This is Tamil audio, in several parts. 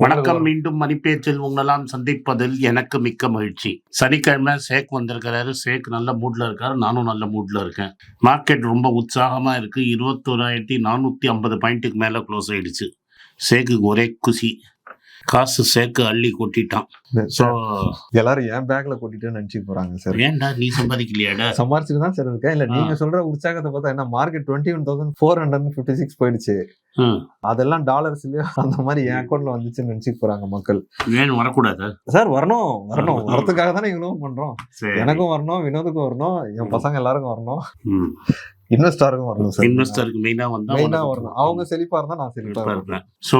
வணக்கம். மீண்டும் மணிப்பேச்சில் உங்களெல்லாம் சந்திப்பதில் எனக்கு மிக்க மகிழ்ச்சி. சனிக்கிழமை சேக் வந்திருக்கிறாரு. சேக் நல்ல மூட்ல இருக்காரு. நானும் நல்ல மூட்ல இருக்கேன். மார்க்கெட் ரொம்ப உற்சாகமா இருக்கு. இருபத்தோராயிரத்தி நானூத்தி ஐம்பது பாயிண்ட்டுக்கு மேல க்ளோஸ் ஆயிடுச்சு. சேக்குக்கு ஒரே குசி. காசு சேக்கு அள்ளி கொட்டிட்டான். ஸோ எல்லாரும் என் பேக்ல கூட்டிட்டு நினைச்சுக்க போறாங்க சார் ஏன்டா நீ சம்பாதிக்கலையாடா? சம்பாரிச்சுட்டு தான் சார் இருக்கேன். இல்ல நீங்க சொல்ற உற்சாகத்தை பார்த்தா என்ன market twenty one thousand four hundred fifty six போயிடுச்சு. அதெல்லாம் டாலர்ஸ்லயோ அந்த மாதிரி என் அக்கௌண்ட்ல வந்துச்சுன்னு நினைச்சுக்க போறாங்க மக்கள். ஏன் வரக்கூடாது? சார் வரணும் வரணும். வரதுக்காக தானே இவ்வளவு பண்றோம். எனக்கும் வரணும் வினோதுக்கும் வரணும் என் பசங்க எல்லாருக்கும் வரணும். இன்வெஸ்டாருக்கும் வரணும் சார். இன்வெஸ்டருக்கு மெயினா வந்தா மெயினா உனக்கு வரணும். அவங்க செழிப்பா இருந்தா நான் செழிப்பா சூப்பரா இருப்பேன். ஸோ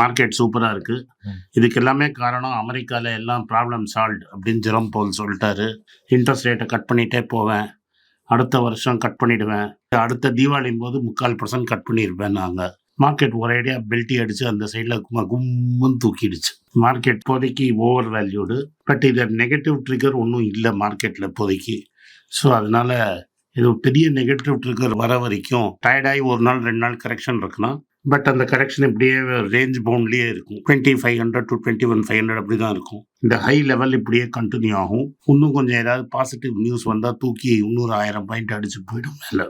மார்க்கெட் சூப்பராக இருக்கு. ம். இதுக்கு எல்லாமே காரணம் அமெரிக்கால எல்லாம் ப்ராப்ளம் சால்வ் அப்படின்னு ஜெரம் போல் சொல்லிட்டாரு. இன்ட்ரெஸ்ட் ரேட்டை கட் பண்ணிட்டே போவேன். அடுத்த வருஷம் கட் பண்ணிடுவேன். அடுத்த தீபாவளியும் போது முக்கால் பர்சன்ட் கட் பண்ணியிருப்பேன் நாங்கள் மார்க்கெட் ஒரேடியாக பெல்ட்டி அடிச்சு அந்த சைடில் கும்முன்னு தூக்கிடுச்சு. மார்க்கெட் இப்போதைக்கு ஓவர் வேல்யூடு பட் இது நெகட்டிவ் ட்ரிகர் ஒன்றும் இல்லை மார்க்கெட்டில் இப்போதைக்கு. ஸோ அதனால இது ஒரு பெரிய நெகட்டிவ் ட்ரிகர் வர வரைக்கும் டயர்டாகி ஒரு நாள் ரெண்டு நாள் கரெக்ஷன் இருக்கலாம் பட் அந்த கரெக்ஷன் இப்படியே ரேஞ்ச் பவுண்ட்லேயே இருக்கும். Twenty five hundred to twenty one five hundred அப்படி தான் இருக்கும். இந்த ஹை லெவல் இப்படியே கண்டினியூ ஆகும். இன்னும் கொஞ்சம் ஏதாவது பாசிட்டிவ் நியூஸ் வந்தால் தூக்கி இன்னொரு ஆயிரம் பாயிண்ட் அடிச்சு போயிடும் மேலே.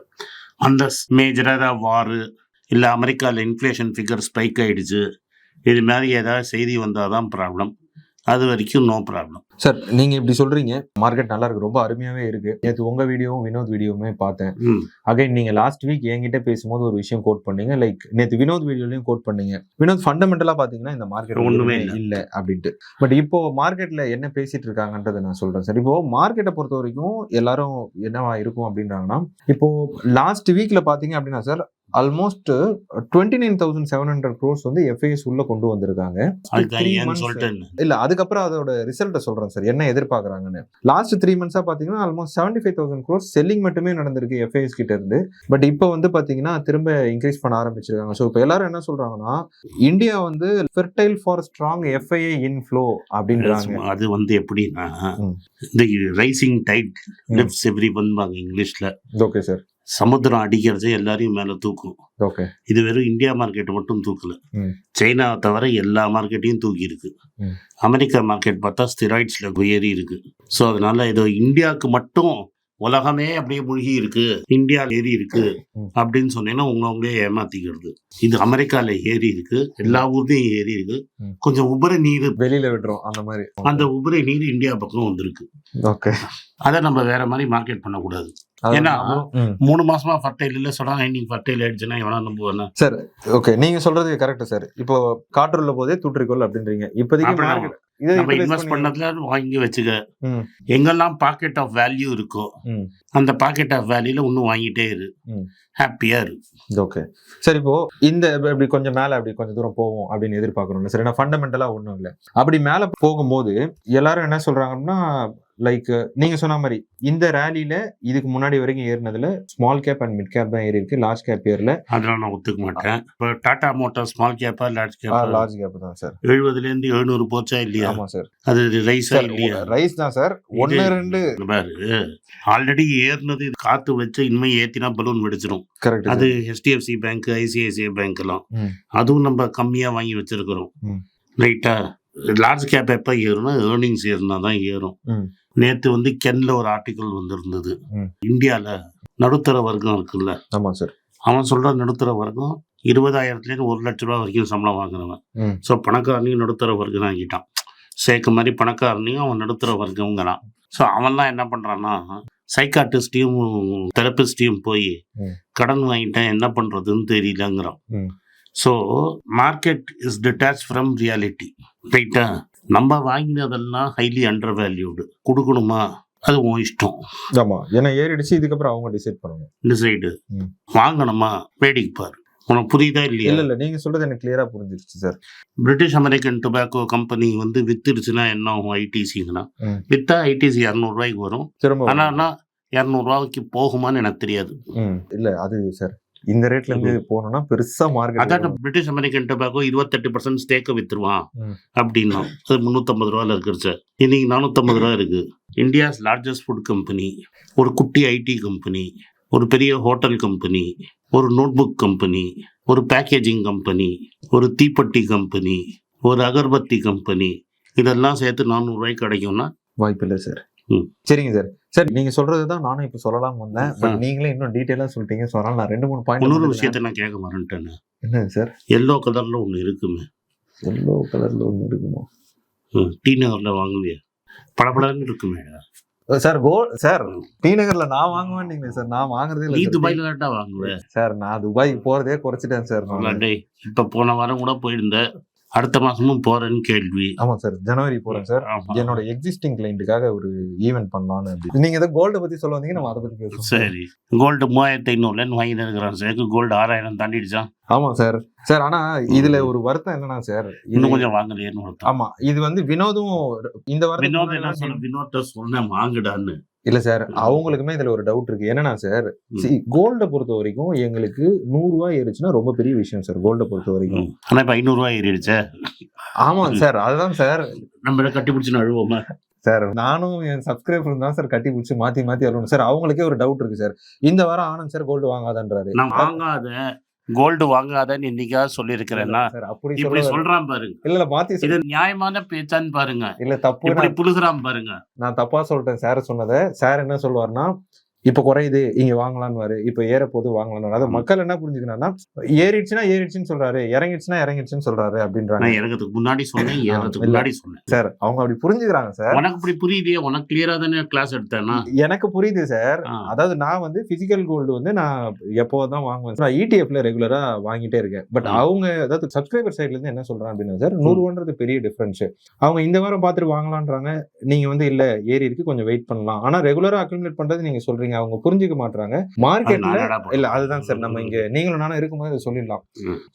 அந்த மேஜராக வாரு இல்லை அமெரிக்காவில் இன்ஃப்ளேஷன் ஃபிகர் ஸ்பைக் ஆகிடுச்சு இது மாதிரி ஏதாவது செய்தி வந்தால் தான் ப்ராப்ளம் அது வரைக்கும் நோ ப்ராப்ளம் சார் நீங்க இப்படி சொல்றீங்க. மார்க்கெட் நல்லா இருக்கு ரொம்ப அருமையாவே இருக்கு. நேற்று உங்க வீடியோவும் வினோத் வீடியோவுமே பார்த்தேன். அகைன் நீங்க லாஸ்ட் வீக் என்கிட்ட பேசும்போது ஒரு விஷயம் கோட் பண்ணீங்க. லைக் நேத்து வினோத் வீடியோலயும் கோட் பண்ணீங்க. வினோத் ஃபண்டமெண்டலா பாத்தீங்கன்னா இந்த மார்க்கெட் ஒண்ணுமே இல்ல. அப்படின்ட்டு. பட் இப்போ மார்க்கெட்ல என்ன பேசிட்டு இருக்காங்கன்றதை நான் சொல்றேன் சார். இப்போ மார்க்கெட்டை பொறுத்த வரைக்கும் எல்லாரும் என்னவா இருக்கும் அப்படின்றாங்கன்னா இப்போ லாஸ்ட் வீக்ல பாத்தீங்க அப்படின்னா sir almost twenty nine thousand seven hundred crores வந்து எஃப்ஐஎஸ் உள்ள கொண்டு வந்திருக்காங்க. இல்ல அதுக்கப்புறம் அதோட ரிசல்ட்டை சொல்றேன். சார். என்ன எதிர்பார்க்கறாங்கன்னு. லாஸ்ட் த்ரீ மந்த்ஸா பாத்தீங்கன்னா almost seventy five thousand crores selling மட்டுமே நடந்திருக்கு எஃப்ஐஎஸ் கிட்ட இருந்து. பட் இப்போ வந்து பாத்தீங்கன்னா திரும்ப இன்க்ரீஸ் பண்ண ஆரம்பிச்சிருக்காங்க. ஸோ இப்போ எல்லாரும் என்ன சொல்றாங்கன்னா இந்தியா வந்து fertile for strong FII inflow அப்படின்றாங்க. அது வந்து எப்படின்னா. இந்த ரைசிங் டைட். லிப்ஸ் எவ்ரி ஒன்பாங்க இங்கிலீஷ்ல ஓகே சார் சமுத்திரம் அடிக்கிறது எல்லாரையும் மேல தூக்கும். ஓகே இது வெறும் இந்தியா மார்க்கெட் மட்டும் தூக்கல. சைனாவை தவிர எல்லா மார்க்கெட்டையும் தூக்கி இருக்கு. அமெரிக்கா மார்க்கெட் பார்த்தா ஸ்டிராய்ட்ஸ்ல ஏறி இருக்கு. ஸோ அதனால இது இந்தியாவுக்கு மட்டும் உலகமே அப்படியே மூழ்கி இருக்கு. இந்தியா ஏறி இருக்கு. அப்படின்னு சொன்னீங்கன்னா உங்க அவங்களே ஏமாத்திக்கிறது. இது அமெரிக்கால ஏறி இருக்கு. எல்லா ஊர்லயும் ஏறி இருக்கு. கொஞ்சம் உபரி நீர் வெளியில விடுறோம் அந்த மாதிரி. அந்த உபரி நீர் இந்தியா பக்கம் வந்திருக்கு. ஓகே அதை நம்ம வேற மாதிரி மார்க்கெட் பண்ணக்கூடாது. ஏன்னா, மூணு மாசமா ஃபர்டைல் இல்ல சொல்றாங்க இன்னைக்கு ஃபர்டைல் ஆயிடுச்சுன்னா எவனா நம்புவானா சார் ஓகே நீங்க சொல்றது கரெக்ட் சார். இப்போ காற்றுள்ள போதே தூற்றிக்கொள் அப்படின்றீங்க. இப்போதைக்கு நம்ம இன்வெஸ்ட் பண்ணி- பண்ணதுல வாங்கி வச்சுக்க. எங்கெல்லாம் பாக்கெட் ஆஃப் வேல்யூ இருக்கோ. அந்த பாக்கெட் ஆஃப் வேல்யூல இன்னும் வாங்கிட்டே இரு. ஹாப்பியா இரு. ஓகே சரி இப்போ இந்த இப்ப- இப்படி கொஞ்சம் மேல அப்படி கொஞ்சம் தூரம் போவோம் அப்படின்னு எதிர்பார்க்கணும் சரி. நான் ஃபண்டமெண்டலா ஒண்ணும் இல்லை. அப்படி மேல போகும்போது எல்லாரும் என்ன சொல்றாங்கன்னா லைக் நீங்க சொன்ன மாதிரி இந்த ரேலியில இதுக்கு முன்னாடி வரைக்கும் ஏறினதுல small cap and mid cap தான் ஏறி இருக்கு லார்ஜ் கேப் ஏர்ல அதெல்லாம் நான் ஒத்துக்க மாட்டேன். இப்போ டாடா மோட்டார் ஸ்மால் கேப்பா லார்ஜ் கேப்பா லார்ஜ் கேப் தான் சார் எழுபதுல இருந்து எழுநூறு போச்சா இல்லையா? ஆமா சார் அது ரைஸா இல்லையா? ரைஸ் தான் சார் ஒன்னு ரெண்டு. பாரு. ஆல்ரெடி ஏறினது இது காத்து வச்சு இனிமே ஏத்தினா பலூன் வெடிச்சிரும். கரெக்ட் அது ஹெச்டிஎஃப்சி பேங்க் ஐசிஐசிஐ பேங்க் எல்லாம். அதுவும் நம்ம கம்மியா வாங்கி வச்சிருக்கிறோம். ரைட்டா லார்ஜ் கேப் எப்போ ஏறும்னா ஏர்னிங்ஸ் ஏறுனா தான் ஏறும். நேத்து வந்து கென்ல ஒரு ஆர்டிக்கல் வந்திருந்தது. ம். இந்தியால நடுத்தர வர்க்கம் இருக்குல்ல. ஆமா சார் அவன் சொல்ற நடுத்தர வர்க்கம் இருபதாயிரத்துலேருந்து ஒரு லட்ச ரூபா வரைக்கும் சம்பளம் வாங்குறவன். ஸோ பணக்காரனையும் நடுத்தர வர்க்கம் ஆகிட்டான் சேக்கு மாதிரி பணக்காரனையும் அவன் நடுத்தர வர்க்கங்கிறான் ஸோ அவன்லாம் என்ன பண்றான்னா சைக்காட்டிஸ்டையும் தெரபிஸ்டையும் போய். கடன் வாங்கிட்டேன் என்ன பண்றதுன்னு தெரியலங்கிறான். So market is detach from reality ரைட்டா நம்ம வாங்கினதெல்லாம் ஹைலி அண்டர் வேல்யூடு கொடுக்கணுமா? அது உன் இஷ்டம். ஏன்னா ஏறிடுச்சு இதுக்கப்புறம் அவங்க டிசைட் பண்ணணும். இந்த சைடு ம். வாங்கணுமா? வேடிக்கை பாரு. உனக்கு புரியுதா இல்லையா? இல்ல இல்ல. நீங்க சொல்றது எனக்கு கிளியரா புரிஞ்சிருச்சு sir British American tobacco company வந்து வித்துருச்சுன்னா என்ன ஆகும்? ஐடிசிங்கன்னா. வித்தா ஐடிசி இரநூறுவாய்க்கு வரும். திரும்ப ஆனா இரநூறுவாய்க்கு போகுமான்னு எனக்கு தெரியாது. இல்ல அது சார் இந்த ரேட்ல இருந்து போனோம்னா பெருசா அதான் மார்க்கெட் பிரிட்டிஷ் அமெரிக்கன் டொபாக்கோ இருபத்தெட்டு பர்சன்ட் ஸ்டேக்கை வித்துருவான். அப்படின்னா. அது முந்நூற்றம்பது ரூபால இருக்குது சார் இன்னைக்கு நானூற்றம்பது ரூபா இருக்கு. இந்தியாஸ் லார்ஜஸ்ட் ஃபுட் கம்பெனி ஒரு குட்டி ஐடி கம்பெனி ஒரு பெரிய ஹோட்டல் கம்பெனி ஒரு நோட்புக் கம்பெனி ஒரு பேக்கேஜிங் கம்பெனி ஒரு தீப்பெட்டி கம்பெனி ஒரு அகர்பத்தி கம்பெனி இதெல்லாம் சேர்த்து நானூறுரூவாய்க்கு கிடைக்கும்னா வாய்ப்பு இல்லை சார். சரிங்க சார். சார் நீங்க சொல்றது தான் நானும் இப்ப சொல்லலாம் வந்தேன். பட். நீங்களே இன்னும் டீட்டெயிலா சொல்லிட்டீங்க. ஸோ அதனால நான் ரெண்டு மூணு இன்னொரு பாயிண்ட் விஷயத்த நான் கேட்க மாட்டேன்னு என்ன சார்? எல்லோ கலர்ல ஒன்று இருக்குமே. எல்லோ கலர்ல ஒன்று இருக்குமோ? ம், டி நகர்ல வாங்குவியா பளபளன்னு இருக்குமே. சார் கோ சார் டி நகர்ல நான் வாங்குவேன் நீங்க சார். நான் வாங்குறதே இல்லை. துபாயில தான்டா வாங்குவ. சார் நான் துபாய் போறதே குறைச்சிட்டேன் சார் இப்ப போன வாரம் கூட போயிருந்த அடுத்த மாசமும் போறேன்னு கேள்வி. ஆமா சார் ஜனவரி போறேன் சார். என்னோட எக்ஸிஸ்டிங் கிளைண்ட்டுக்காக ஒரு ஈவென்ட் பண்ணலாம்னு அப்படி நீங்க ஏதோ கோல்ட பத்தி சொல்ல வந்தீங்க நம்ம அதை பத்தி பேசுவோம் சரி. கோல்டு மூவாயிரத்தி ஐநூறுலன்னு வாங்கிட்டு இருக்கிறான் சேர்க்கு கோல்டு ஆறாயிரம் தாண்டிடுச்சான் ஆமா சார். சார் ஆனா இதுல ஒரு வருத்தம் என்னன்னா சார் இன்னும் கொஞ்சம் வாங்கலையேன்னு ஆமா இது வந்து வினோதும் இந்த வினோத் என்ன வாரத்துக்கு சொல்ல வினோத்த சொன்னேன் வாங்குடான்னு. இல்ல சார் அவங்களுக்குமே இதுல ஒரு டவுட் இருக்கு. என்னன்னா சார். கோல்ட பொறுத்த வரைக்கும் எங்களுக்கு நூறு ரூபாய் ஏறிச்சுன்னா ரொம்ப பெரிய விஷயம் சார் கோல்ட பொறுத்த வரைக்கும். ஆனா இப்ப ஐநூறு ரூபாய் ஏறிடுச்சே. ஆமா சார் அதுதான் சார் நம்ம கட்டி பிடிச்சு அழுவோமா சார் நானும் என் சப்ஸ்கிரைபர் தான் சார் கட்டி பிடிச்சி மாத்தி மாத்தி அழுவணும். சார் அவங்களுக்கே ஒரு டவுட் இருக்கு சார் இந்த வாரம் ஆனந்த் சார் கோல்டு வாங்காதன்றாரு. நான் வாங்காத. கோல்டு வாங்காதன்னு என்னைக்காவது சொல்லியிருக்கிறேன்னா இப்படி சொல்றான் பாருங்க. இல்ல இல்ல மாத்தி இது நியாயமான பேச்சான்னு பாருங்க. இல்ல தப்பு இப்படி புழுகிறான் பாருங்க. நான் தப்பா சொல்லிட்டேன் சார் சொன்னதை. சார் என்ன சொல்லுவாருன்னா இப்ப குறையுது இங்க வாங்கலான்னு இப்ப ஏற போது வாங்கலான்னு ம். மக்கள் என்ன புரிஞ்சுக்கணும்னா ஏறிடுச்சுன்னா ஏறிடுச்சுன்னு சொல்றாரு இறங்கிடுச்சுன்னா இறங்கிடுச்சுன்னு சொல்றாரு அப்படின்றாங்க. இறங்கிறதுக்கு முன்னாடி சொன்னேன் ஏறதுக்கு. முன்னாடி சொன்னேன். சார் அவங்க அப்படி புரிஞ்சுக்கிறாங்க சார். உனக்கு இப்படி புரியுதே உனக்கு கிளியரா தானே கிளாஸ் எடுத்தேன்னா? எனக்கு புரியுது சார். அதாவது நான் வந்து பிசிக்கல் கோல்டு வந்து நான் எப்போதான் வாங்குவேன் நான் E இடிஎஃப்ல ரெகுலரா வாங்கிட்டே இருக்கேன். பட். அவங்க அதாவது சப்ஸ்கிரைபர் சைட்ல இருந்து என்ன சொல்றாங்க அப்படின்னா சார் நூறுவன்றது பெரிய டிஃபரன்ஸ் அவங்க இந்த வாரம் பார்த்துட்டு வாங்கலான்றாங்க. நீங்க வந்து இல்ல ஏறி இருக்கு கொஞ்சம் வெயிட் பண்ணலாம். ஆனா ரெகுலரா அக்யூமுலேட் பண்றது நீங்க சொல்றீங்க அவங்க புரிஞ்சுக்க மாட்டாங்க மார்க்கெட்ல. இல்ல அதுதான் சார். நம்ம இங்க நீங்களும் நானும் இருக்கும்போது இதை சொல்லிடலாம்.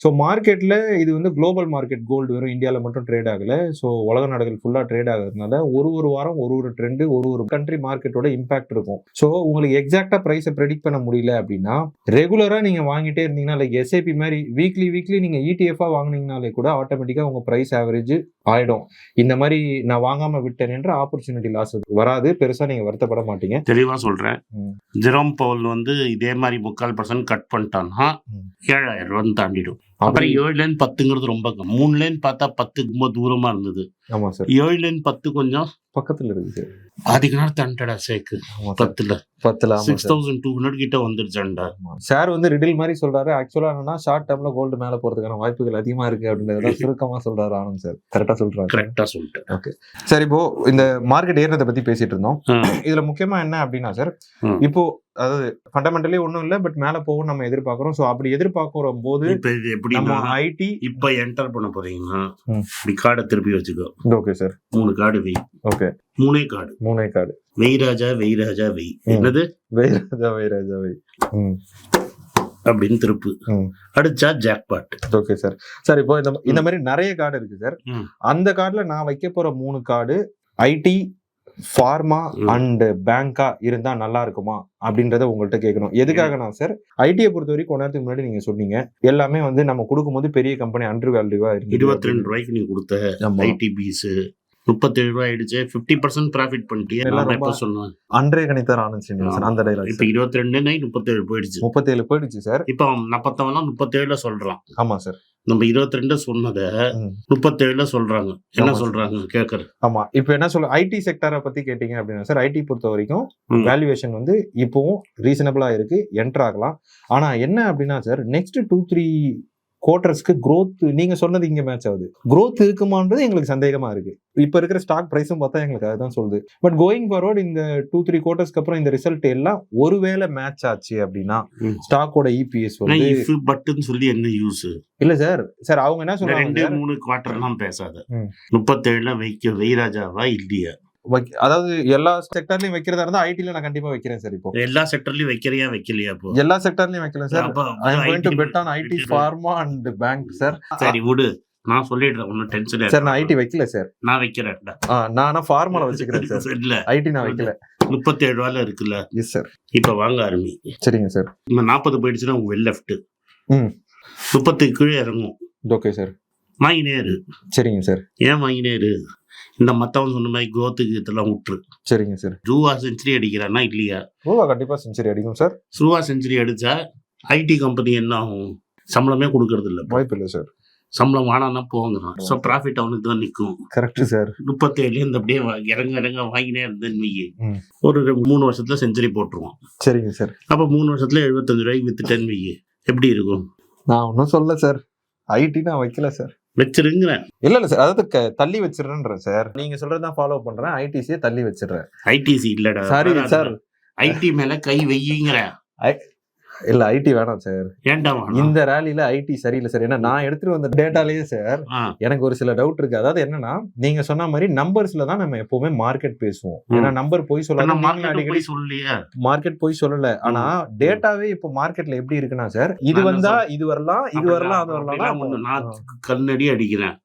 ஸோ மார்க்கெட்ல இது வந்து குளோபல் மார்க்கெட் கோல்டு வெறும் இந்தியாவில் மட்டும் ட்ரேட் ஆகல. ஸோ உலக நாடுகள் ஃபுல்லா ட்ரேட் ஆகுறதுனால ஒரு ஒரு வாரம் ஒரு ஒரு ட்ரெண்ட் ஒரு ஒரு கண்ட்ரி மார்க்கெட்டோட இம்பாக்ட் இருக்கும். ஸோ உங்களுக்கு எக்ஸாக்டா ப்ரைஸை ப்ரெடிக்ட் பண்ண முடியல அப்படின்னா ரெகுலரா நீங்க வாங்கிட்டே இருந்தீங்கன்னா லைக் எஸ்ஐபி மாதிரி வீக்லி வீக்லி நீங்க E இடிஎஃப்ஆ வாங்குனீங்கனாலே கூட ஆட்டோமேட்டிக்கா உங்க பிரைஸ் ஆவரேஜ் ஆயிடும். இந்த மாதிரி நான் வாங்காம விட்டேன் என்ற ஆப்பர்ச்சுனிட்டி லாஸ் வராது. பெருசா நீங்க வருத்தப்பட மாட்டீங்க. தெளிவா சொல்றேன். ஜெரோம் பவுல் வந்து இதே மாதிரி முக்கால் பர்சன்ட் கட் பண்ணிட்டான்னா. ஏழாயிரம் ரூபான்னு தாண்டிடும். அப்புறம் ஏழுல இருந்து பத்துங்கிறது ரொம்ப மூணுல இருந்து பார்த்தா பத்து ரொம்ப தூரமா இருந்தது. ஆமா சார் ஏழுல இருந்து பத்து கொஞ்சம் பக்கத்துல இருக்கு சார் அதிக நேரம் தண்டடா சேக்கு பத்துல. பத்துல சிக்ஸ் தௌசண்ட் டூ ஹண்ட்ரட் கிட்ட வந்துருச்சாண்டா சார் வந்து ரிடில் மாதிரி சொல்றாரு. ஆக்சுவலா என்னன்னா ஷார்ட் டேர்ம்ல கோல்டு மேல போறதுக்கான வாய்ப்புகள் அதிகமா இருக்கு அப்படின்றத சுருக்கமா சொல்றாரு ஆனந்த் சார். கரெக்டா சொல்றாரு. கரெக்டா சொல்லிட்டேன் சரி இப்போ இந்த மார்க்கெட் ஏறதை பத்தி பேசிட்டு இருந்தோம். இதுல முக்கியமா என்ன அப்படின்னா சார். இப்போ அதாவது ஃபண்டமெண்டலி ஒண்ணும் இல்ல பட் மேல போகும் நம்ம எதிர்பார்க்கிறோம். சோ அப்படி எதிர்பார்க்கிற போது இப்ப இது நம்ம எப்படின்னா ஐடி இப்ப என்டர் பண்ண போறீங்கன்னா. இப்படி கார்டை திருப்பி வச்சுக்கோ. ஓகே சார் மூணு கார்டு வெய் ஓகே மூணே கார்டு மூணே கார்டு வெய் ராஜா வெய். வெய். என்னது வைராஜா வைராஜா வை ம். அப்படின்னு திருப்பு. அடிச்சா ஜாக்பாட் ஓகே சார் சார் இப்போ இந்த இந்த மாதிரி நிறைய கார்டு இருக்கு சார். அந்த கார்டுல நான் வைக்க போற மூணு கார்டு ஐடி ஃபார்மா. அண்ட் பேங்கா இருந்தா நல்லா இருக்குமா? அப்படின்றத உங்கள்கிட்ட கேட்கணும் எதுக்காகனா சார் ஐடியை பொறுத்த வரைக்கும் கொஞ்ச நேரத்துக்கு முன்னாடி நீங்க சொன்னீங்க. எல்லாமே வந்து நம்ம கொடுக்கும்போது பெரிய கம்பெனி அண்டர் வேல்யூவா இருபத்தி ரெண்டு ரூபாய்க்கு நீ கொடுத்த ஆமா. ஐடிபிஸ் முப்பத்தேழு ரூபாய் ஆயிடுச்சு. ஃபிஃப்டி பர்சன்ட் ப்ராஃபிட் பண்ணிட்டியே. எல்லாம் நான் எப்ப சொன்னேன் அன்றே கணித்தார் ஆனந்த் ஸ்ரீனிவாசன் அந்த டைலாக் இப்ப இருபத்தி ரெண்டு நைட் முப்பத்தேழு போயிடுச்சு. முப்பத்தேழு போயிடுச்சு சார். இப்ப அவன் நாற்பத்தவன்லாம் முப்பத்தேழுல சொல்றான். ஆமா சார். நம்ம இருபத்தி ரெண்டு சொன்னதை. முப்பத்தேழுல சொல்றாங்க. என்ன. சொல்றாங்க கேக்குற ஆமா. இப்போ என்ன சொல்ல ஐடி செக்டரை பத்தி கேட்டீங்க அப்படின்னா சார் ஐடி பொறுத்த வரைக்கும். வேல்யூவேஷன் வந்து இப்போவும் ரீசனபிளா இருக்கு என்டர் ஆகலாம். ஆனா என்ன அப்படின்னா சார் நெக்ஸ்ட் டூ த்ரீ குவார்டர்ஸ்க்கு growth நீங்க சொன்னது இங்க மேட்ச் ஆகுது growth இருக்குமான்றது எங்களுக்கு சந்தேகமா இருக்கு இப்ப இருக்கிற ஸ்டாக் பிரைஸும் பார்த்தா எங்களுக்கு அதுதான் சொல்லுது பட் கோயிங் ஃபார்வர்ட் இந்த டூ த்ரீ குவார்டர்ஸ்க்கு அப்புறம் இந்த ரிசல்ட் எல்லாம் ஒருவேளை மேட்ச் ஆச்சு அப்படின்னா. ஸ்டாக்கோட இபிஎஸ் வந்து இஃப் பட்டுன்னு சொல்லி என்ன யூஸ் இல்ல சார் சார் அவங்க என்ன சொல்றாங்க ரெண்டு? மூணு குவார்டர் எல்லாம் பேசாத. முப்பத்தேழுல வைக்க வெய்ராஜாவா இல்லையா அதாவது எல்லா செக்டர்லயும் வைக்கிறதா இருந்தா ஐடில நான் கண்டிப்பா வைக்கிறேன் சார் இப்போ. எல்லா செக்டர்லயும் வைக்கிறியா வைக்கலையா இப்போ? எல்லா செக்டர்லயும் வைக்கல சார். அப்ப I going to bet on IT pharma and bank sir சரி விடு. நான் சொல்லிடுறேன் ஒன்னும் டென்ஷன் சார் நான் ஐடி வைக்கல சார். நான் வைக்கிறேன்டா நான் ஃபார்மால வச்சுக்கிறேன் சார். இல்ல. ஐடி நான் வைக்கல. முப்பத்தேழு ரூபால இருக்குல்ல? எஸ் சார் இப்ப வாங்க ஆரம்பி சரிங்க சார். நம்ம நாற்பது போயிடுச்சுன்னா உங்க வெல் லெஃப்ட் ம். முப்பத்துக்கு கீழே இறங்கும். ஓகே சார் வாங்கினே இரு சரிங்க சார். ஏன் வாங்கினே இரு இந்த மத்தவன் சொன்ன மாதிரி growth-க்கு இதெல்லாம் விட்டுரு சரிங்க சார். ஜூவா செஞ்சுரி அடிக்கிறானா இல்லையா? ரூபா கண்டிப்பா செஞ்சுரி அடிக்கும் சார் ஜூவா செஞ்சுரி அடிச்சா ஐடி கம்பெனி என்ன ஆகும்? சம்பளமே கொடுக்கறது இல்ல. வாய்ப்பு இல்லை சார் சம்பளம் வானான்னா போங்கிறான் ஸோ ப்ராஃபிட் அவனுக்கு தான் நிற்கும் கரெக்ட் சார் முப்பத்தேழுலேருந்து அப்படியே இறங்க இறங்க வாங்கினே இருந்தேன்னு. ஒரு மூணு வருஷத்துல செஞ்சுரி போட்டுருவான். சரிங்க சார் அப்போ மூணு வருஷத்துல எழுபத்தஞ்சு ரூபாய்க்கு வித்துட்டேன்னு எப்படி இருக்கும்? நான் ஒன்றும் சொல்ல சார் ஐடி நான் வைக்கல சார் வச்சிருங்கிறேன். இல்ல இல்ல சார் அதாவது தள்ளி வச்சிடுறேன்றேன் சார் நீங்க சொல்றதான் ஃபாலோ பண்றேன். ஐடிசியே தள்ளி வச்சிடுறேன். ஐடிசி இல்லடா. சாரி சார் ஐடி மேல கை வையுங்கிற இல்ல ஐடி வேணாம் சார்? இந்த ரேலில ஐடி சரியில்லை சார் ஏன்னா நான் எடுத்துட்டு வந்த டேட்டாலேயே சார் எனக்கு ஒரு சில டவுட் இருக்கு. அதாவது என்னன்னா நீங்க சொன்ன மாதிரி நம்பர்ஸ்ல தான் நம்ம எப்பவுமே மார்க்கெட் பேசுவோம். ஏன்னா நம்பர் போய் சொல்லாத அடிக்கடி மார்க்கெட் போய் சொல்லல. ஆனா டேட்டாவே இப்போ மார்க்கெட்ல எப்படி இருக்குன்னா சார் இது வந்தா. இது வரலாம் இது வரலாம் அது வரலாம் கண்ணடி அடிக்கிறேன்.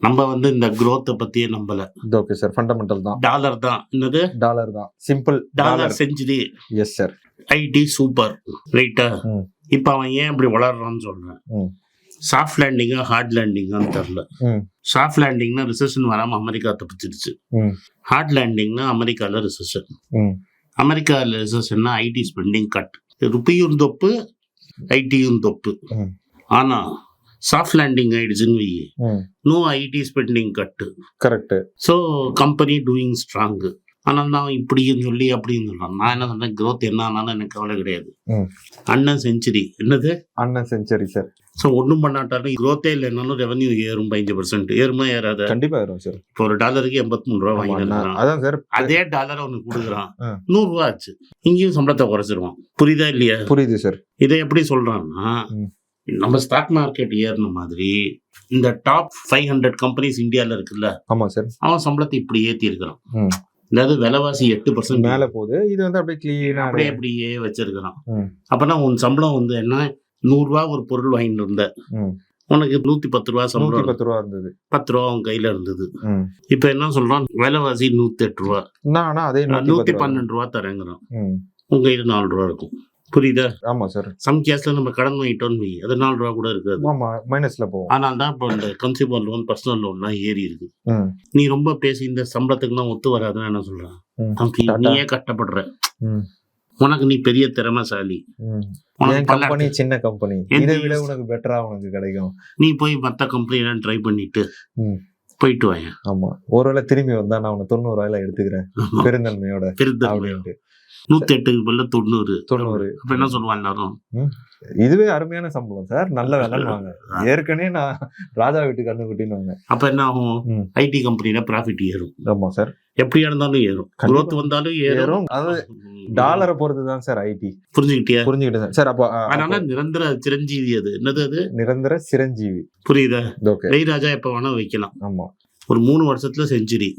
நம்ம வந்து இந்த growth பத்தியே நம்பல. ஓகே சார் ஃபண்டமெண்டல் தான். டாலர் தான். என்னது? டாலர் தான். Simple dollar century yes sir IT super ரைட்டா. இப்ப அவன் ஏன் இப்படி வளர்றான்னு சொல்றேன். சாஃப்ட் லேண்டிங்கா ஹார்ட் லேண்டிங்கான்னு தெரில. சாஃப்ட் லேண்டிங்னா ரிசெஷன் வராம அமெரிக்கா தப்பிச்சிருச்சு. ஹார்ட் லேண்டிங்னா அமெரிக்கால ரிசெஷன் ம். அமெரிக்கால ரிசெஷன்னா ஐடி ஸ்பெண்டிங் கட் ருப்பியும் தொப்பு ஐடியும் தொப்பு. ம். சாஃப்ட் லேண்டிங் ஆயிடுச்சுன்னு வை no IT spending cut correct so company doing strong ஆனால் நான் இப்படின்னு சொல்லி அப்படின்னு சொல்றான் நான் என்ன சொல்றேன் growth என்ன ஆனாலும் எனக்கு கவலை கிடையாது. அண்ணன் செஞ்சுரி என்னது? அண்ணன் செஞ்சுரி சார் ஸோ ஒன்றும் பண்ணாட்டாலும் growth-ஏ இல்லைனாலும் ரெவன்யூ ஏறும் பதினஞ்சு பர்சன்ட் ஏறுமா ஏறாத. கண்டிப்பா வரும் சார் இப்போ ஒரு டாலருக்கு எண்பத்தி மூணு ரூபா வாங்கிட்டு அதான் சார் அதே டாலர் அவனுக்கு கொடுக்குறான். ஆ. நூறு ரூபா ஆச்சு. இங்கேயும் சம்பளத்தை குறைச்சிருவான். புரியுதா இல்லையா? புரியுது சார் இதை எப்படி சொல்றான்னா ம். நம்ம ஸ்டாக் மார்க்கெட் ஏறின மாதிரி இந்த டாப் ஃபைவ் ஹண்ட்ரட் கம்பெனிஸ் இந்தியாவில் இருக்குல்ல ஆமா சார் அவன் சம்பளத்தை இப்படி ஏத்தி இருக்கிறான். அதாவது விலைவாசி எட்டு பர்சன்ட் மேல போகுது இது வந்து அப்படியே கிளீனா அப்படியே அப்படியே வச்சிருக்கிறான். அப்பனா உன் சம்பளம் வந்து என்ன? நூறு ரூபா ஒரு பொருள் வாங்கிட்டு இருந்த. உனக்கு நூத்தி பத்து ரூபா சம்பளம் பத்து ரூபா இருந்தது. பத்து ரூபா உன் கையில இருந்தது. இப்ப என்ன சொல்றான்? விலைவாசி நூத்தி எட்டு ரூபா. நான் அதே ரூபா பன்னெண்டு ரூபா தரேங்கிறான். உன் கையில நாலு ரூபா இருக்கும். புரியுதா? ஆமா சார் சம் கேஸ்ல நம்ம கடன் வாங்கிட்டோம்னு வை. அது நாலு ரூபா கூட இருக்காது. ஆமா மைனஸ்ல போவோம். ஆனால் தான் இப்போ இந்த கன்சியூமர் லோன் பர்சனல் லோன்லாம் ஏறி இருக்கு. நீ ரொம்ப பேசி இந்த சம்பளத்துக்குலாம் ஒத்து வராதுன்னு என்ன சொல்றான்? டாடா. நீயே கஷ்டப்படுற. ம். உனக்கு நீ பெரிய திறமைசாலி. கம்பெனி சின்ன கம்பெனி இதை விட உனக்கு பெட்டரா உனக்கு கிடைக்கும். நீ போய் மற்ற கம்பெனிலாம் ட்ரை பண்ணிட்டு. போயிட்டு வாங்க ஆமா. ஒருவேளை திரும்பி வந்தா நான் உனக்கு தொண்ணூறு ரூபாயில எடுத்துக்கிறேன். பெருந்தன்மையோட பெருந்தன்மை அப்படின்ட்டு. நூத்தி எட்டுக்கு பதிலா தொண்ணூறு. தொண்ணூறு. அப்ப என்ன சொல்லுவான் எல்லாரும்? இதுவே அருமையான சம்பளம் சார். நல்ல வேலைன்னு ஏற்கனவே நான் ராஜா வீட்டு கண்ணுக்குட்டின்னு அப்ப என்ன ஆகும். ஐடி கம்பெனில ப்ராஃபிட் ஏறும். ஆமா சார். எப்படியா இருந்தாலும் ஏறும். growth வந்தாலும் ஏறும். அதாவது டாலரை பொறுத்து தான் சார் ஐடி புரிஞ்சுக்கிட்டியா? புரிஞ்சுக்கிட்டேன் சார். அப்போ அதனால நிரந்தர சிரஞ்சீவி அது. என்னது அது? நிரந்தர சிரஞ்சீவி. புரியுதா? இளையராஜா எப்ப வேணா வைக்கலாம். ஆமா. ஒரு மூணு வருஷத்துல செஞ்சுரி.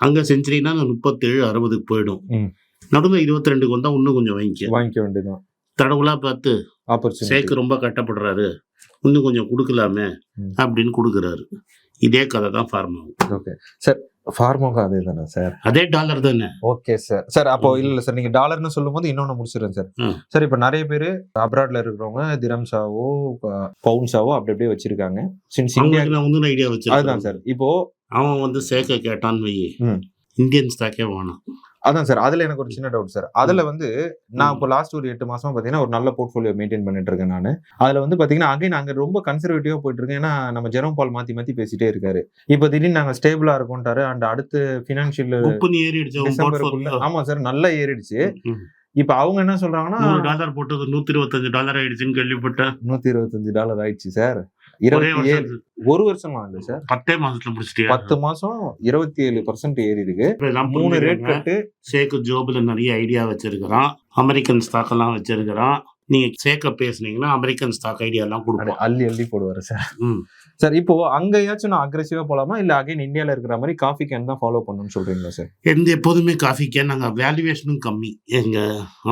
அங்க செஞ்சுரினா முப்பத்தேழு அறுபதுக்கு போயிடும். நடுவில் இருபத்தி ரெண்டுக்கு வந்தா இன்னும் கொஞ்சம் வாங்கிக்க. வாங்கிக்க வேண்டியதுதான். தடவுலா பார்த்து சேக்கு ரொம்ப கட்டப்படுறாரு. இன்னும் கொஞ்சம் கொடுக்கலாமே. அப்படின்னு கொடுக்குறாரு. இதே கதை தான் ஃபார்மா ஓகே சார் ஃபார்மோகா அதே தானே சார் அதே டாலர் தானே. ஓகே சார் சார் அப்போ. இல்ல இல்ல சார் நீங்க டாலர்னு சொல்லும் போது இன்னொன்னு முடிச்சிடுறேன் சார். சார் இப்போ நிறைய பேர் அப்ராட்ல இருக்கிறவங்க திரம்ஸாவோ பவுன்ஸாவோ அப்படி அப்படியே வச்சிருக்காங்க. சின்ஸ் இந்தியா நான் வந்து ஐடியா அதுதான் வச்சிருக்கேன் சார் இப்போ அவன் வந்து சேர்க்க கேட்டான்னு வை. இந்தியன் ஸ்டாக்கே வேணாம். அதான் சார் அதுல எனக்கு ஒரு சின்ன டவுட் சார். அதுல வந்து நான் இப்போ லாஸ்ட் ஒரு எட்டு மாசமா பாத்தீங்கன்னா ஒரு நல்ல போர்ட்ஃபோலியோ மெயின்டைன் பண்ணிட்டு இருக்கேன் நான். அதுல வந்து பாத்தீங்கன்னா அகைன் அங்க ரொம்ப கன்சர்வேட்டிவா போயிட்டு இருக்கேன். ஏன்னா நம்ம ஜெரோம் பால் மாத்தி மாத்தி பேசிட்டே இருக்காரு. இப்போ திடீர்னு நாங்க ஸ்டேபிளா இருக்கோம்ட்டாரு அண்ட் அடுத்து பினான்சியல் டிசம்பருக்குள்ள. ஆமா சார் நல்லா ஏறிடுச்சு. இப்போ அவங்க என்ன சொல்றாங்கன்னா டாலர் போட்டது நூத்தி இருபத்தஞ்சு டாலர் ஆயிடுச்சுன்னு கேள்விப்பட்டேன். நூத்தி இருபத்தஞ்சு டாலர் ஆயிடுச்சு சார். இருபத்தி ஏழு ஒரு வருஷமா இல்ல சார். பத்தே மாசத்துல முடிச்சிட்டியா? பத்து மாசம் இருபத்தி ஏழு பர்சன்ட் ஏறி இருக்கு மூணு ரேட். கட்டு. சேக்கு ஜோப்ல நிறைய ஐடியா வச்சிருக்கிறான். அமெரிக்கன் ஸ்டாக் எல்லாம் வச்சிருக்கிறான். நீங்க சேக்க பேசுனீங்கன்னா அமெரிக்கன் ஸ்டாக் ஐடியா எல்லாம் கொடுப்போம் அள்ளி அள்ளி போடுவாரு சார். சார் இப்போ அங்கேயாச்சும் நான் அக்ரெசிவா போலாமா? இல்ல அகைன் இந்தியால இருக்கிற மாதிரி காஃபி கேன் தான் ஃபாலோ பண்ணணும்னு சொல்றீங்களா சார்? எந்த எப்போதுமே காஃபிக்கே நாங்க வேல்யூவேஷனும் கம்மி. எங்க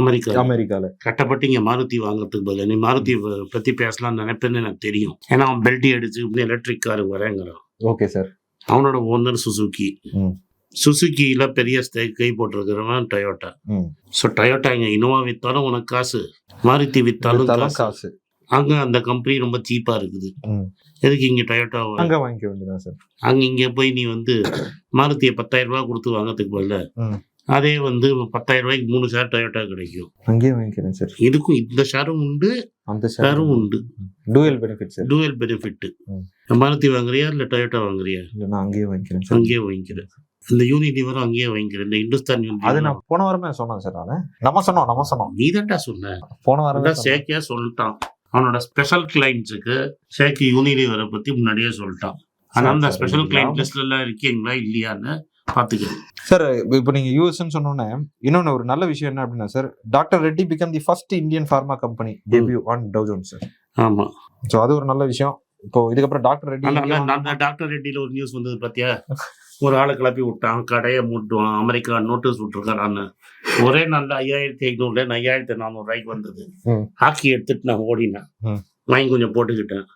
அமெரிக்கா அமெரிக்கால. கட்டப்பட்டு இங்க மாருதி வாங்குறதுக்கு பதிலா நீ மாருதி பத்தி பேசலாம்னு நினைப்பேன்னு எனக்கு தெரியும். ஏன்னா அவன் பெல்ட்டி அடிச்சு எலக்ட்ரிக் கார் வரேங்கிறான். ஓகே சார் அவனோட ஓனர் சுசுகி ம். சுசுகியில பெரிய கை போட்டிருக்கிறவன் டொயோட்டா. ஸோ டொயோட்டா இங்க இனோவா வித்தாலும் உனக்கு காசு. மாருதி வித்தாலும் காசு. அங்க அந்த கம்பெனி ரொம்ப சீப்பா இருக்குது. எதுக்கு இங்க டொயோட்டா அங்க வாங்கிக்க வேண்டியதான் சார் அங்க இங்க போய் நீ வந்து மாருதியை பத்தாயிரம் ரூபாய் கொடுத்து வாங்கறதுக்கு பதிலா. அதே வந்து பத்தாயிரம் ரூபாய்க்கு மூணு ஷேர் டொயோட்டா கிடைக்கும். அங்கேயே வாங்கிக்கிறேன் சார் இதுக்கும் இந்த ஷேரும் உண்டு அந்த ஷேரும் உண்டு. Dual benefit sir dual benefit ம். மாருதி வாங்குறியா இல்லை டொயோட்டா வாங்குறியா? இல்லை நான் அங்கேயே வாங்கிக்கிறேன் சார் அங்கேயே வாங்கிக்கிறேன். இந்த யூனிட்டி வரும் அங்கேயே வாங்கிக்கிறேன். இந்த இந்துஸ்தான் அது யூனிட்டி நான் போன வாரமே சொன்னேன் சார் நான். நம்ம சொன்னோம் நம்ம சொன்னோம். நீ தான்டா சொன்ன. போன வாரமே சொன்னேன். சேக்கியா சொல்லிட்டான். அவனோட ஸ்பெஷல் கிளைண்ட்ஸுக்கு சேக்கு யூனிலிவரை பத்தி முன்னாடியே சொல்லிட்டான். ஆனா அந்த ஸ்பெஷல். கிளைண்ட் லிஸ்ட்ல எல்லாம் இருக்கீங்களா இல்லையான்னு பாத்துக்கிறேன் சார் இப்போ நீங்க யூஎஸ்ன்னு சொன்னோன்னே இன்னொன்னு ஒரு நல்ல விஷயம் என்ன அப்படின்னா sir doctor Reddy become the first Indian pharma company debut on Dow Jones sir ஆமா. ஸோ அது ஒரு நல்ல விஷயம். இப்போ இதுக்கப்புறம் டாக்டர் ரெட்டி டாக்டர் ரெட்டியில ஒரு நியூஸ் வந்தது பாத்தியா? ஒரு ஆளை கிளப்பி விட்டான் கடையை மூட்டுவான் அமெரிக்கா நோட்டீஸ் விட்டுருக்கான்னு ஒரே நாள்ல ஐயாயிரத்தி ஐநூறுல ஐயாயிரத்தி நானூறு ரூபாய்க்கு வந்தது. ஹாக்கி எடுத்துட்டு நான் ஓடினேன். வாங்கி கொஞ்சம் போட்டுக்கிட்டேன்.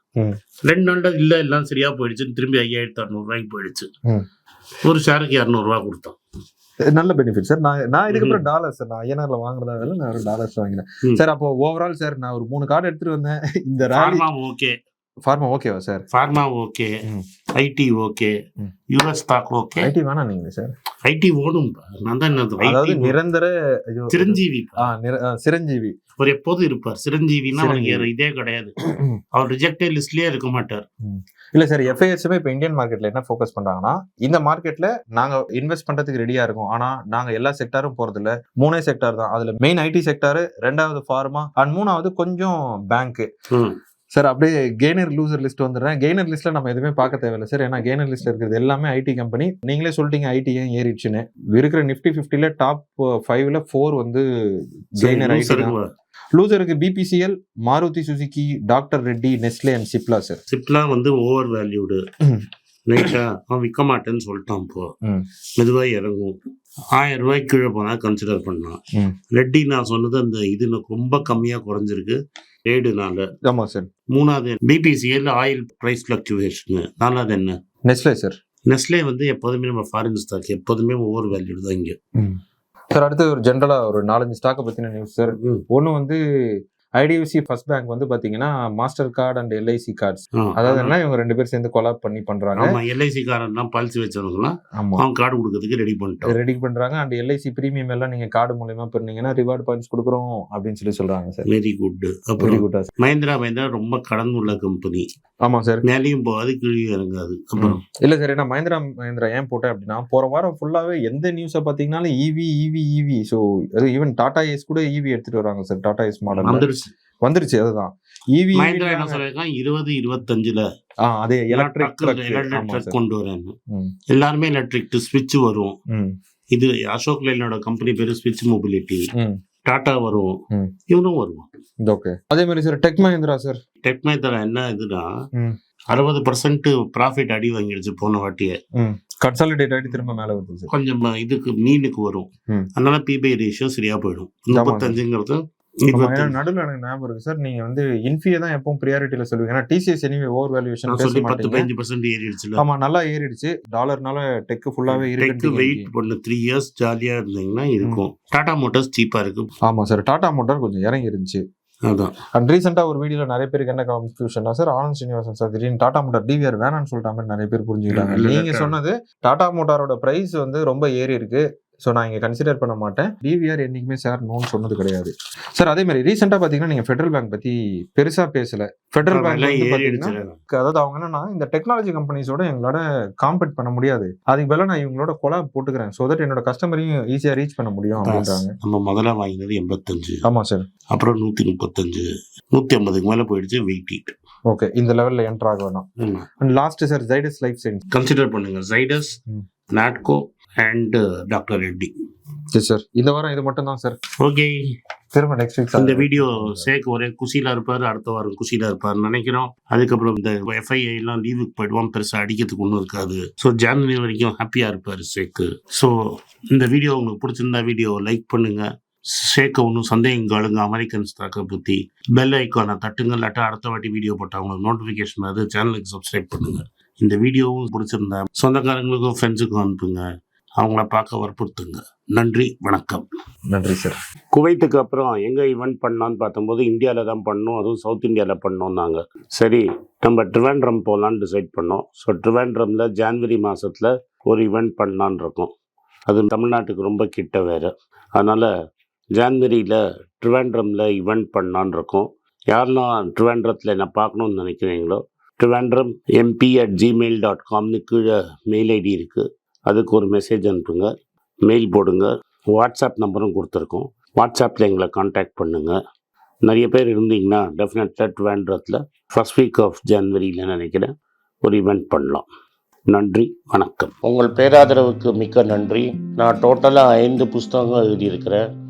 ரெண்டு நாள்ல இல்ல எல்லாம் சரியா போயிடுச்சுன்னு திரும்பி ஐயாயிரத்தி அறுநூறு ரூபாய்க்கு போயிடுச்சு. ஒரு ஷேருக்கு இரநூறுவா கொடுத்தான் நல்ல பெனிஃபிட் சார் நான் நான் இதுக்கப்புறம் டாலர் சார் நான் ஐஎன்ஆர்ல வாங்குறதா வேலை நான் ஒரு டாலர்ஸ் வாங்கினேன். சார் அப்போ ஓவரால் சார் நான் ஒரு மூணு கார்டு எடுத்துட்டு வந்தேன். இந்த ராலி ஓகே ஃபார்மா ஓகேவா sir pharma okay. IT okay. US stock okay IT வேணாம் நீங்க சார் ஐடி ஓடும் நான் தான் அதாவது நிரந்தர சிரஞ்சீவி சிரஞ்சீவி. அவர் எப்போதும் இருப்பார். சிரஞ்சீவினா அவனுக்கு இதே கிடையாது. அவர் ரிஜெக்டட் லிஸ்ட்லயே இருக்க மாட்டார். இல்ல சார் எஃப்ஐஎஸ்மே இப்போ இந்தியன் மார்க்கெட்ல என்ன ஃபோக்கஸ் பண்றாங்கன்னா இந்த மார்க்கெட்ல நாங்க இன்வெஸ்ட் பண்றதுக்கு ரெடியா இருக்கோம். ஆனா நாங்க எல்லா செக்டாரும் போறது இல்ல. மூணே செக்டார் தான். அதுல மெயின் ஐடி செக்டார் ரெண்டாவது ஃபார்மா அண்ட் மூணாவது கொஞ்சம் பேங்க். சார் அப்படியே கெய்னர் லூசர் லிஸ்ட் வந்துடுறேன். கெய்னர் லிஸ்ட்ல நம்ம எதுவுமே பார்க்க தேவையில்ல சார். ஏன்னா கெய்னர் லிஸ்ட்ல இருக்கிறது எல்லாமே ஐடி கம்பெனி நீங்களே சொல்லிட்டீங்க ஐடி ஏன் ஏறிடுச்சுன்னு. இருக்கிற நிஃப்டி ஃபிஃப்டில டாப் ஃபைவ்ல ஃபோர் வந்து gainer IT லூசருக்கு BPCL Maruti Suzuki doctor Reddy Nestle and Cipla sir சிப்லாம் வந்து ஓவர் வேல்யூடு. ரைட்டா அவன் விற்க மாட்டேன்னு சொல்லிட்டான் இப்போ. ம். மெதுவா இறங்கும். ஆயிரம் ரூபாய்க்கு கீழே போனா கன்சிடர் பண்ணலாம். ம். ரெட்டி நான் சொன்னது அந்த இது ரொம்ப கம்மியா குறைஞ்சிருக்கு. ரேடுனால ஆமா சார் மூணாவது பிபிசிஎல் ஆயில் பிரைஸ் ஃபிளக்சுவேஷன் நாலாவது என்ன? நெஸ்லே சார் நெஸ்லே வந்து எப்போதுமே நம்ம ஃபாரின் ஸ்டாக் எப்போதுமே ஓவர் வேல்யூடு தான் இங்க. சார் அடுத்து ஒரு ஜென்ரலா ஒரு நாலஞ்சு ஸ்டாக்கை பத்தின நியூஸ் சார். ஒன்று வந்து ஐடிஎஃப்சி ஃபர்ஸ்ட் பேங்க் வந்து பாத்தீங்கன்னா Mastercard and LIC cards அதாவது. என்ன இவங்க ரெண்டு பேர் சேர்ந்து கொலாப் பண்ணி பண்றாங்க. எல்ஐசி காரன்லாம் பாலிசி வச்சவங்கலாம் அவன் கார்டு கொடுக்கறதுக்கு ரெடி பண்ணிட்டான் ரெடி பண்றாங்க. அண்ட் எல்ஐசி பிரீமியம் எல்லாம் நீங்க கார்டு மூலயமா பண்ணீங்கன்னா ரிவார்ட் பாயிண்ட்ஸ் கொடுக்குறோம் அப்படின்னு சொல்லி சொல்றாங்க சார். வெரி குட் வெரி குட்டா மஹேந்திரா மஹேந்திரா ரொம்ப கடன் உள்ள கம்பெனி ஆமா சார். மேலேயும் போகாது கீழே இறங்காது. இல்ல சார் நான் மஹேந்திரா மஹேந்திரா ஏன் போட்டேன் அப்படின்னா போற வாரம் ஃபுல்லாவே எந்த நியூஸை பாத்தீங்கன்னாலும் E EV EV EV so even Tata Ace கூட இவி எடுத்துட்டு வராங்க சார். டாடா ஏஸ் மாடல் வந்துருச்சு அதுதான். E இவி மஹேந்திரா என்ன சொல்லிருக்கான் இருபது இருபத்தஞ்சுல. அதே எலக்ட்ரிக் ட்ரக் கொண்டு வரேன் எல்லாருமே எலக்ட்ரிக் ஸ்விட்ச் வரும் இது அசோக் லைனோட கம்பெனி பேரு ஸ்விட்ச் மொபிலிட்டி. டாடா வரும். இவனும் வருவான். ஓகே அதே மாதிரி sir Tech Mahindra sir Tech Mahindra என்ன இதுனா. அறுபது பர்சன்ட் ப்ராஃபிட் அடி வாங்கிடுச்சு போன வாட்டியே. கன்சாலிடேட் ஆகி திரும்ப மேல வருது கொஞ்சம் இதுக்கு மீனுக்கு வரும். அதனால பிபிஐ ரேஷியோ சரியா போயிடும். முப்பத்தஞ்சுங்கிறது நடுவுல எனக்கு ஞாபகம் இருக்கு. சார் நீங்க வந்து இன்ஃபியை தான் எப்பவும் ப்ரியாரிட்டியில சொல்லுவீங்க. ஏன்னா டிசிஎஸ் எனிவே ஓவர் வேல்யூஷன் சொல்லி பத்து மாட்டீங்க பதினஞ்சு பர்சன்ட் ஏறிடுச்சுல. ஆமா நல்லா ஏறிடுச்சு. டாலர்னால டெக் ஃபுல்லாவே இருக்கு. வெயிட் பண்ண. த்ரீ இயர்ஸ் ஜாலியா இருந்தீங்கன்னா இருக்கும். டாடா மோட்டார்ஸ் சீப்பா இருக்கு. ஆமா சார். டாடா மோட்டார் கொஞ்சம் இறங்கி இருந்துச்சு. அதான். அண்ட் ரீசெண்டா ஒரு வீடியோல நிறைய பேருக்கு என்ன கன்ஃபியூஷனா சார் ஆனந்த் ஸ்ரீனிவாசன் சார் திடீர்னு டாடா மோட்டார் டிவிஆர் வேணாம்னு சொல்லிட்ட மாதிரி நிறைய பேர் புரிஞ்சுக்கிட்டாங்க. நீங்க. சொன்னது டாடா மோட்டாரோட பிரைஸ் வந்து ரொம்ப ஏறி இருக்கு. ஸோ நான் இங்க கன்சிடர் பண்ண மாட்டேன். டிவிஆர் என்னைக்குமே சார் நோன்னு சொன்னது கிடையாது. சார் அதே மாதிரி ரீசெண்டா பாத்தீங்கன்னா நீங்க ஃபெடரல் பேங்க் பத்தி பெருசா பேசல. ஃபெடரல் பேங்க் அதாவது அவங்க என்னன்னா இந்த டெக்னாலஜி கம்பெனிஸோட எங்களோட காம்பெட் பண்ண முடியாது. அதுக்கு பதிலா நான் இவங்களோட கொலா போட்டுக்கிறேன். ஸோ தட் என்னோட கஸ்டமரையும் ஈஸியா ரீச் பண்ண முடியும் அப்படின்றாங்க. நம்ம முதல்ல வாங்கினது எண்பத்தஞ்சு. ஆமா சார் அப்புறம் நூத்தி முப்பத்தஞ்சு நூத்தி ஐம்பதுக்கு மேல போயிடுச்சு வெயிட் ஓகே இந்த லெவல்ல என்டர் ஆக வேணாம். And last sir Zydus life science consider பண்ணுங்க. ஜைடஸ். நாட்கோ அண்ட் டாக்டர் ரெட்டி சரி சார் இந்த வாரம் இது மட்டும் தான் சார் ஓகே திரும்ப நெக்ஸ்ட் வீக் இந்த வீடியோ சேக் ஒரே குஷியில இருப்பாரு அடுத்த வாரம் குஷியில இருப்பாருன்னு நினைக்கிறோம். அதுக்கப்புறம் இந்த எஃப்ஐஐ எல்லாம் லீவுக்கு போயிடுவான் பெருசா அடிக்கிறதுக்கு ஒன்றும் இருக்காது. ஸோ ஜான்வரி வரைக்கும் ஹாப்பியா இருப்பாரு சேக்கு ஸோ இந்த வீடியோ உங்களுக்கு பிடிச்சிருந்தா வீடியோ லைக் பண்ணுங்க. ஷேக்க ஒன்றும் சந்தேகம் கேளுங்க. அமெரிக்கன் ஸ்டாக்கை பற்றி பெல் ஐக்கானை தட்டுங்க. இல்லாட்டா அடுத்த வாட்டி வீடியோ போட்டால் உங்களுக்கு நோட்டிஃபிகேஷன் அது சேனலுக்கு சப்ஸ்கிரைப் பண்ணுங்க. இந்த வீடியோவும் பிடிச்சிருந்தா சொந்தக்காரங்களுக்கும் ஃப்ரெண்ட்ஸுக்கும் அனுப்புங்க. அவங்கள பார்க்க வற்புறுத்துங்க நன்றி வணக்கம். நன்றி சார் குவைத்துக்கு அப்புறம் எங்கே ஈவெண்ட் பண்ணலான்னு பார்த்தம்போது இந்தியாவில் தான் பண்ணோம். அதுவும் சவுத் இந்தியாவில் பண்ணோம் நாங்கள் சரி நம்ம ட்ரிவாண்ட்ரம் போகலான்னு டிசைட் பண்ணோம். ஸோ ட்ரிவாண்ட்ரமில் ஜான்வரி மாதத்தில் ஒரு ஈவெண்ட் பண்ணலான்னு இருக்கோம். அது தமிழ்நாட்டுக்கு ரொம்ப கிட்ட வேறு. அதனால் ஜான்வரியில் ட்ரிவாண்ட்ரமில் ஈவெண்ட் பண்ணலான்னு இருக்கோம். யாரெல்லாம் ட்ரிவாண்ட்ரத்தில் என்ன பார்க்கணுன்னு நினைக்கிறீங்களோ Trivandrum MP at Gmail dot காம்னு கீழே மெயில் ஐடி இருக்குது அதுக்கு ஒரு மெசேஜ் அனுப்புங்க. மெயில் போடுங்க. வாட்ஸ்அப் நம்பரும் கொடுத்துருக்கோம். வாட்ஸ்அப்பில் எங்களை காண்டாக்ட் பண்ணுங்கள் நிறைய பேர் இருந்தீங்கன்னா டெஃபினட்டாக ட்ரிவாண்ட்ரத்தில் ஃபர்ஸ்ட் வீக் ஆஃப் ஜன்வரியில் நினைக்கிறேன் ஒரு இவெண்ட் பண்ணலாம். நன்றி வணக்கம். உங்கள் பேராதரவுக்கு மிக்க நன்றி. நான் டோட்டலாக ஐந்து புஸ்தகங்கள் எழுதியிருக்கிறேன்.